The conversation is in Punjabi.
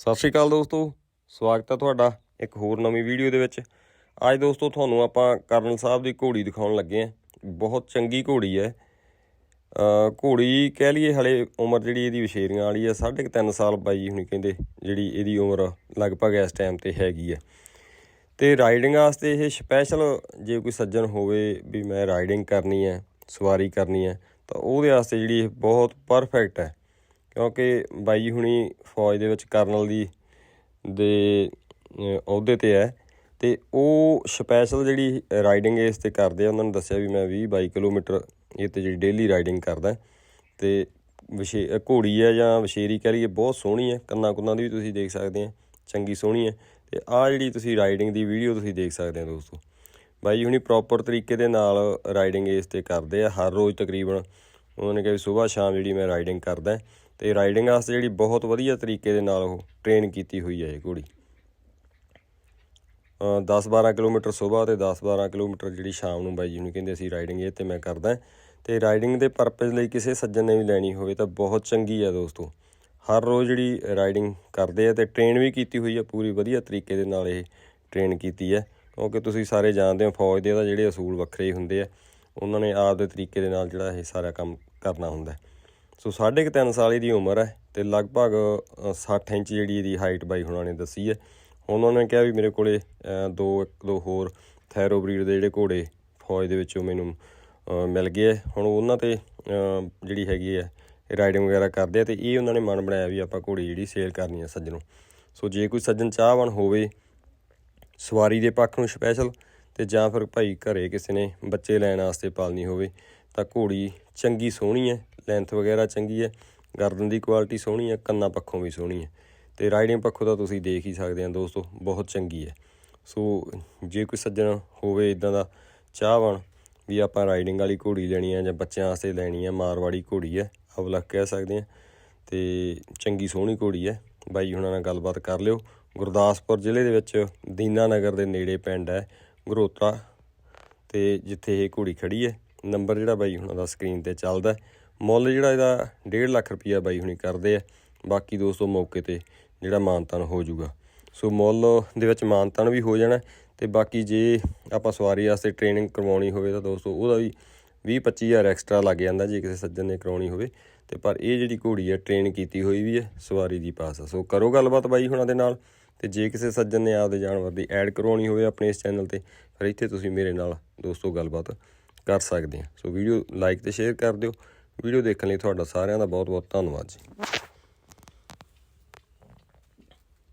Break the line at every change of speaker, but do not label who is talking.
ਸਤਿ ਸ਼੍ਰੀ ਅਕਾਲ ਦੋਸਤੋ, ਸਵਾਗਤ ਹੈ ਤੁਹਾਡਾ ਇੱਕ ਹੋਰ ਨਵੀਂ ਵੀਡੀਓ ਦੇ ਵਿੱਚ। ਅੱਜ ਦੋਸਤੋ ਤੁਹਾਨੂੰ ਆਪਾਂ ਕਰਨਲ ਸਾਹਿਬ ਦੀ ਘੋੜੀ ਦਿਖਾਉਣ ਲੱਗੇ ਆ ਬਹੁਤ ਚੰਗੀ ਘੋੜੀ ਹੈ। ਘੋੜੀ ਕਹਿ ਲਈਏ ਹਲੇ ਉਮਰ ਜਿਹੜੀ ਇਹਦੀ ਵਿਸ਼ੇਰੀਆਂ ਵਾਲੀ ਹੈ, ਸਾਢੇ ਕੁ ਤਿੰਨ ਸਾਲ ਬਾਈ ਹੁਣੀ ਕਹਿੰਦੇ ਜਿਹੜੀ ਇਹਦੀ ਉਮਰ ਲਗਭਗ ਇਸ ਟਾਈਮ ਤੇ ਹੈਗੀ ਹੈ। ਤੇ ਰਾਈਡਿੰਗ ਵਾਸਤੇ ਇਹ ਸਪੈਸ਼ਲ ਜੇ ਕੋਈ ਸੱਜਣ ਹੋਵੇ ਵੀ ਮੈਂ ਰਾਈਡਿੰਗ ਕਰਨੀ ਹੈ, ਸਵਾਰੀ ਕਰਨੀ ਹੈ, ਤਾਂ ਉਹਦੇ ਵਾਸਤੇ ਜਿਹੜੀ ਇਹ ਬਹੁਤ ਪਰਫੈਕਟ ਹੈ। ਕਿਉਂਕਿ ਬਾਈ ਹੁਣੀ ਫੌਜ ਦੇ ਵਿੱਚ ਕਰਨਲ ਦੀ ਦੇ ਅਹੁਦੇ ਤੇ ਹੈ ਤੇ ਉਹ ਸਪੈਸ਼ਲ ਜਿਹੜੀ ਰਾਈਡਿੰਗ ਇਸ ਤੇ ਕਰਦੇ ਆ, ਉਹਨਾਂ ਨੇ ਦੱਸਿਆ ਵੀ ਮੈਂ 20 22 ਕਿਲੋਮੀਟਰ ਇਹ ਤੇ ਜਿਹੜੀ ਡੇਲੀ ਰਾਈਡਿੰਗ ਕਰਦਾ। ਤੇ ਵਿਸ਼ੇ, ਘੋੜੀ ਹੈ ਜਾਂ ਵਿਸ਼ੇਰੀ ਕਹਿ ਲਈਏ, ਬਹੁਤ ਸੋਹਣੀ ਹੈ ਕੰਨਾਂ ਕੁੰਨਾਂ ਦੀ ਵੀ ਤੁਸੀਂ ਦੇਖ ਸਕਦੇ ਆ, ਚੰਗੀ ਸੋਹਣੀ ਹੈ। ਤੇ ਆ ਜਿਹੜੀ ਤੁਸੀਂ ਰਾਈਡਿੰਗ ਦੀ ਵੀਡੀਓ ਤੁਸੀਂ ਦੇਖ ਸਕਦੇ ਆ ਦੋਸਤੋ। ਬਾਈ ਹੁਣੀ ਪ੍ਰੋਪਰ ਤਰੀਕੇ ਦੇ ਨਾਲ ਰਾਈਡਿੰਗ ਇਸ ਤੇ ਕਰਦੇ ਆ, ਹਰ ਰੋਜ਼ ਤਕਰੀਬਨ। ਉਹਨਾਂ ਨੇ ਕਿਹਾ ਵੀ ਸਵੇਰ ਸ਼ਾਮ ਜਿਹੜੀ ਮੈਂ ਰਾਈਡਿੰਗ ਕਰਦਾ ਤੇ ਰਾਈਡਿੰਗ ਵਾਸਤੇ ਜਿਹੜੀ ਬਹੁਤ ਵਧੀਆ ਤਰੀਕੇ ਦੇ ਨਾਲ ਉਹ ਟ੍ਰੇਨ ਕੀਤੀ ਹੋਈ ਹੈ ਇਹ ਘੋੜੀ। 10-12 ਕਿਲੋਮੀਟਰ ਸਵੇਰ ਤੇ 10-12 ਕਿਲੋਮੀਟਰ ਜਿਹੜੀ ਸ਼ਾਮ ਨੂੰ ਬਾਈ ਜੀ ਨੂੰ ਕਹਿੰਦੇ ਅਸੀਂ ਰਾਈਡਿੰਗ ਇਹ ਤੇ ਮੈਂ ਕਰਦਾ। ਤੇ ਰਾਈਡਿੰਗ ਦੇ ਪਰਪਸ ਲਈ ਕਿਸੇ ਸੱਜਣ ਨੇ ਵੀ ਲੈਣੀ ਹੋਵੇ ਤਾਂ ਬਹੁਤ ਚੰਗੀ ਹੈ ਦੋਸਤੋ। ਹਰ ਰੋਜ਼ ਜਿਹੜੀ ਰਾਈਡਿੰਗ ਕਰਦੇ ਆ ਤੇ ਟ੍ਰੇਨ ਵੀ ਕੀਤੀ ਹੋਈ ਹੈ ਪੂਰੀ ਵਧੀਆ ਤਰੀਕੇ ਦੇ ਨਾਲ ਇਹ ਟ੍ਰੇਨ ਕੀਤੀ ਹੈ ਕਿਉਂਕਿ ਤੁਸੀਂ ਸਾਰੇ ਜਾਣਦੇ ਹੋ ਫੌਜ ਦੇ ਤਾਂ ਜਿਹੜੇ ਅਸੂਲ ਵੱਖਰੇ ਹੁੰਦੇ ਆ, ਉਹਨਾਂ ਨੇ ਆਪ ਦੇ ਤਰੀਕੇ ਦੇ ਨਾਲ ਜਿਹੜਾ ਇਹ ਸਾਰਾ ਕੰਮ ਕਰਨਾ ਹੁੰਦਾ। ਹੈ। ਸੋ ਸਾਢੇ ਕੁ ਤਿੰਨ ਸਾਲ ਦੀ ਉਮਰ ਹੈ ਤੇ ਲਗਭਗ ਅ, 60 ਇੰਚ ਜਿਹੜੀ ਇਹਦੀ ਹਾਈਟ ਬਾਈ ਹੁਣਾਂ ਨੇ ਦੱਸੀ ਹੈ ਹੁਣ ਉਹਨਾਂ ਨੇ ਕਿਹਾ ਵੀ ਮੇਰੇ ਕੋਲੇ ਦੋ ਇੱਕ ਦੋ ਹੋਰ ਥੈਰੋਬਰੀਡ ਦੇ ਜਿਹੜੇ ਘੋੜੇ ਫੌਜ ਦੇ ਵਿੱਚੋਂ ਮੈਨੂੰ ਮਿਲ ਗਏ ਹੈ। ਹੁਣ ਉਹਨਾਂ ਤੇ ਜਿਹੜੀ ਹੈਗੀ ਹੈ ਰਾਈਡਿੰਗ ਵਗੈਰਾ ਕਰਦੇ ਆ ਤੇ ਇਹ ਉਹਨਾਂ ਨੇ ਮਨ ਬਣਾਇਆ ਵੀ ਆਪਾਂ ਘੋੜੀ ਜਿਹੜੀ ਸੇਲ ਕਰਨੀ ਹੈ ਸੱਜਣੋਂ ਸੋ ਜੇ ਕੋਈ ਸੱਜਣ ਚਾਹਵਾਨ ਹੋਵੇ ਸਵਾਰੀ ਦੇ ਪੱਖ ਨੂੰ ਸਪੈਸ਼ਲ ਤੇ ਜਾਂ ਫਿਰ ਭਾਈ ਘਰੇ ਕਿਸੇ ਨੇ ਬੱਚੇ ਲੈਣ ਵਾਸਤੇ ਪਾਲਣੀ ਹੋਵੇ, ਤਾਂ ਘੋੜੀ ਚੰਗੀ ਸੋਹਣੀ ਹੈ ਲੈਂਥ ਵਗੈਰਾ ਚੰਗੀ ਹੈ, ਗਰਦਨ ਦੀ ਕੁਆਲਿਟੀ ਸੋਹਣੀ ਹੈ, ਕੰਨਾਂ ਪੱਖੋਂ ਵੀ ਸੋਹਣੀ ਹੈ। ਤੇ ਰਾਈਡਿੰਗ ਪੱਖੋਂ ਤਾਂ ਤੁਸੀਂ ਦੇਖ ਹੀ ਸਕਦੇ ਆ ਦੋਸਤੋ, ਬਹੁਤ ਚੰਗੀ ਹੈ। ਸੋ ਜੇ ਕੋਈ ਸੱਜਣ ਹੋਵੇ ਇਦਾਂ ਦਾ ਚਾਹਵਾਨ ਵੀ ਆਪਾਂ ਰਾਈਡਿੰਗ ਵਾਲੀ ਘੋੜੀ ਲੈਣੀ ਹੈ ਜਾਂ ਬੱਚਿਆਂ ਵਾਸਤੇ ਲੈਣੀ ਹੈ ਮਾਰਵਾੜੀ ਘੋੜੀ ਹੈ ਅਵਲਕ ਕਹਿ ਸਕਦੇ ਆ ਤੇ ਚੰਗੀ ਸੋਹਣੀ ਘੋੜੀ ਹੈ, ਬਾਈ ਹੁਣਾਂ ਨਾਲ ਗੱਲਬਾਤ ਕਰ ਲਿਓ। ਗੁਰਦਾਸਪੁਰ ਜ਼ਿਲ੍ਹੇ ਦੇ ਵਿੱਚ ਦੀਨਾ ਨਗਰ ਦੇ ਨੇੜੇ ਪਿੰਡ ਹੈ ਗਰੋਤਾ ਤੇ ਜਿੱਥੇ ਇਹ ਘੋੜੀ ਖੜੀ ਹੈ, ਨੰਬਰ ਜਿਹੜਾ ਬਾਈ ਹੁਣਾਂ ਦਾ ਸਕਰੀਨ ਤੇ ਚੱਲਦਾ ਮੁੱਲ ਜਿਹੜਾ ਇਹਦਾ 1.5 ਲੱਖ ਰੁਪਈਆ ਬਾਈ ਹੁਣੀ ਕਰਦੇ ਆ। ਬਾਕੀ ਦੋਸਤੋ ਮੌਕੇ ਤੇ ਜਿਹੜਾ ਮਾਨਤਾਨ ਹੋ ਜਾਊਗਾ। ਸੋ ਮੁੱਲ ਦੇ ਵਿੱਚ ਮਾਨਤਾਨ ਵੀ ਹੋ ਜਾਣਾ ਤੇ ਬਾਕੀ ਜੇ ਆਪਾਂ ਸਵਾਰੀ ਵਾਸਤੇ ਟ੍ਰੇਨਿੰਗ ਕਰਵਾਉਣੀ ਹੋਵੇ ਤਾਂ ਦੋਸਤੋ ਉਹਦਾ ਵੀ 20 25000 ਐਕਸਟਰਾ ਲੱਗ ਜਾਂਦਾ ਜੇ ਕਿਸੇ ਸੱਜਣ ਨੇ ਕਰਾਉਣੀ ਹੋਵੇ। ਤੇ ਪਰ ਇਹ ਜਿਹੜੀ ਘੋੜੀ ਹੈ ਟ੍ਰੇਨ ਕੀਤੀ ਹੋਈ ਵੀ ਹੈ, ਸਵਾਰੀ ਦੀ ਪਾਸ ਆ। ਸੋ ਕਰੋ ਗੱਲਬਾਤ ਬਾਈ ਹੁਣਾਂ ਦੇ ਨਾਲ। ਤੇ ਜੇ ਕਿਸੇ ਸੱਜਣ ਨੇ ਆਪਦੇ ਜਾਨਵਰ ਦੀ ਐਡ ਕਰਵਾਉਣੀ ਹੋਵੇ ਆਪਣੇ ਇਸ ਚੈਨਲ ਤੇ, ਫਿਰ ਇੱਥੇ ਤੁਸੀਂ ਮੇਰੇ ਨਾਲ ਦੋਸਤੋ ਗੱਲਬਾਤ ਕਰ ਸਕਦੇ ਆ। ਸੋ ਵੀਡੀਓ ਲਾਈਕ ਤੇ ਸ਼ੇਅਰ ਕਰ ਦਿਓ। ਵੀਡੀਓ ਦੇਖਣ ਲਈ ਤੁਹਾਡਾ ਸਾਰਿਆਂ ਦਾ ਬਹੁਤ ਬਹੁਤ ਧੰਨਵਾਦ ਜੀ।